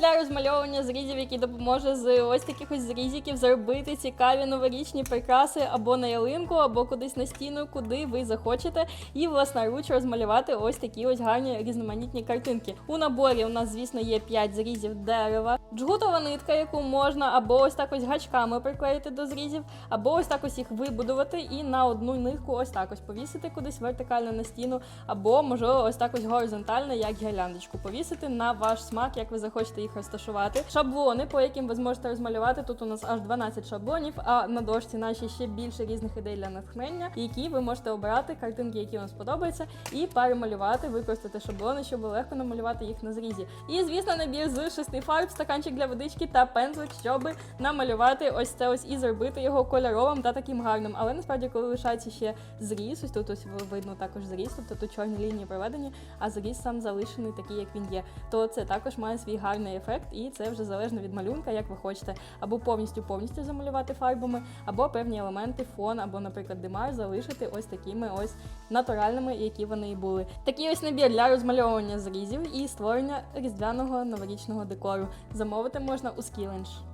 для розмальовування зрізів, який допоможе з ось таких ось зрізиків зробити цікаві новорічні прикраси або на ялинку, або кудись на стіну, куди ви захочете, і власноруч розмалювати ось такі ось гарні різноманітні картинки. У наборі у нас, звісно, є 5 зрізів дерева, джгутова нитка, яку можна або ось так ось гачками приклеїти до зрізів, або ось так ось їх вибудувати і на одну нитку ось так ось повісити кудись вертикально на стіну, або можливо ось так ось горизонтально, як гірляндочку, повісити на ваш смак, як ви захочете їх розташувати. Шаблони, по яким ви зможете розмалювати. Тут у нас аж 12 шаблонів, а на дошці наші ще більше різних ідей для натхнення, які ви можете обирати, картинки, які вам сподобаються, і перемалювати, використати шаблони, щоб легко намалювати їх на зрізі. І звісно, набір з шести фарб, стаканчик для водички та пензлик, щоб намалювати ось це ось і зробити його кольоровим та таким гарним. Але насправді, коли лишається ще зріз, ось тут ось видно також зріз, тобто тут чорні лінії проведені, а зріз сам залишений такий, як він є. То це також має свій гарний ефект, і це вже залежно від малюнка, як ви хочете, або повністю повністю замалювати фарбами, або певні елементи, фон, або, наприклад, димар залишити ось такими ось натуральними, які вони і були. Такий ось набір для розмальовування зрізів і створення різдвяного новорічного декору. Замовити можна у Skillenge.